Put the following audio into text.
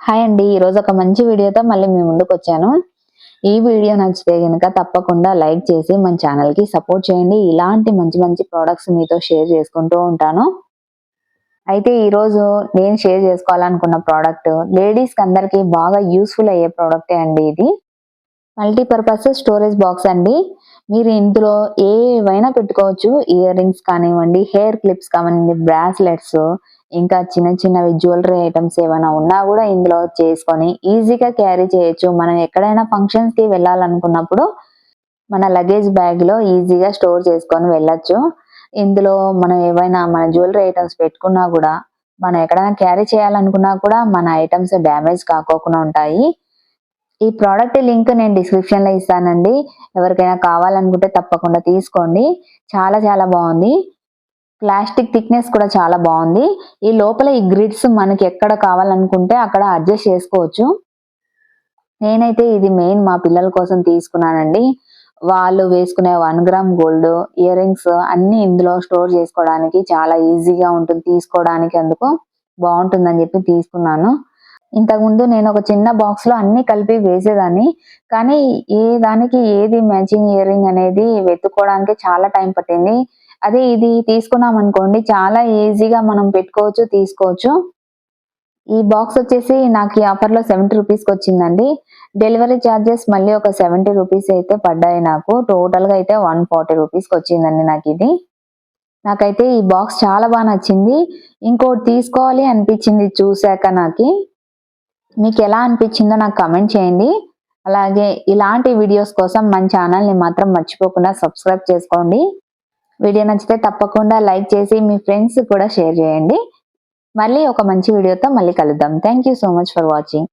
Hi అండి. ఈరోజు ఒక మంచి వీడియోతో మళ్ళీ మీ ముందుకు వచ్చాను. ఈ వీడియో నచ్చితే కనుక తప్పకుండా లైక్ చేసి మన ఛానల్కి సపోర్ట్ చేయండి. ఇలాంటి మంచి మంచి ప్రోడక్ట్స్ మీతో షేర్ చేసుకుంటూ ఉంటాను. అయితే ఈరోజు నేను షేర్ చేసుకోవాలనుకున్న ప్రోడక్ట్ లేడీస్కి అందరికీ బాగా యూస్ఫుల్ అయ్యే ప్రోడక్టే అండి ఇది. మల్టీపర్పస్ స్టోరేజ్ బాక్స్ అండి. మీరు ఇందులో ఏవైనా పెట్టుకోవచ్చు. ఇయర్ రింగ్స్ కానివ్వండి హెయిర్ క్లిప్స్ కానివ్వండి బ్రాస్లెట్స్ ఇంకా చిన్న చిన్నవి జ్యువెలరీ ఐటమ్స్ ఏమైనా ఉన్నా కూడా ఇందులో చేసుకొని ఈజీగా క్యారీ చేయొచ్చు. మనం ఎక్కడైనా ఫంక్షన్స్కి వెళ్ళాలనుకున్నప్పుడు మన లగేజ్ బ్యాగ్లో ఈజీగా స్టోర్ చేసుకొని వెళ్ళొచ్చు. ఇందులో మనం ఏవైనా మన జ్యువెలరీ ఐటమ్స్ పెట్టుకున్నా కూడా మనం ఎక్కడైనా క్యారీ చేయాలనుకున్నా కూడా మన ఐటమ్స్ డ్యామేజ్ కాకోకుండా ఉంటాయి. ఈ ప్రోడక్ట్ లింక్ నేను డిస్క్రిప్షన్లో ఇస్తానండి. ఎవరికైనా కావాలనుకుంటే తప్పకుండా తీసుకోండి. చాలా చాలా బాగుంది. ప్లాస్టిక్ థిక్నెస్ కూడా చాలా బాగుంది. ఈ లోపల ఈ గ్రిడ్స్ మనకి ఎక్కడ కావాలనుకుంటే అక్కడ అడ్జస్ట్ చేసుకోవచ్చు. నేనైతే ఇది మెయిన్ మా పిల్లల కోసం తీసుకున్నానండి. వాళ్ళు వేసుకునే one gram gold earrings అన్ని ఇందులో స్టోర్ చేసుకోవడానికి చాలా ఈజీగా ఉంటుంది. తీసుకోవడానికి అందుకు బాగుంటుందని చెప్పి తీసుకున్నాను. ఇంతకుముందు నేను ఒక చిన్న బాక్స్లో అన్ని కలిపి వేసేదాన్ని. కానీ ఏ దానికి ఏది మ్యాచింగ్ ఇయర్ రింగ్ అనేది వెతుక్కోవడానికి చాలా టైం పట్టింది. అదే ఇది తీసుకున్నాం అనుకోండి చాలా ఈజీగా మనం పెట్టుకోవచ్చు తీసుకోవచ్చు. ఈ బాక్స్ వచ్చేసి నాకు ఈ ఆఫర్లో సెవెంటీ రూపీస్కి వచ్చిందండి. డెలివరీ ఛార్జెస్ మళ్ళీ ఒక సెవెంటీ రూపీస్ అయితే పడ్డాయి నాకు. టోటల్గా అయితే వన్ ఫార్టీ రూపీస్కి వచ్చిందండి నాకు ఇది. నాకైతే ఈ బాక్స్ చాలా బాగా నచ్చింది. ఇంకోటి తీసుకోవాలి అనిపించింది చూశాక నాకు. మీకు ఎలా అనిపించిందో నాకు కమెంట్ చేయండి. అలాగే ఇలాంటి వీడియోస్ కోసం మన ఛానల్ని మాత్రం మర్చిపోకుండా సబ్స్క్రైబ్ చేసుకోండి. వీడియో నచ్చితే తప్పకుండా లైక్ చేసి మీ ఫ్రెండ్స్ కూడా షేర్ చేయండి. మళ్ళీ ఒక మంచి వీడియోతో మళ్ళీ కలుద్దాం. Thank you so much for watching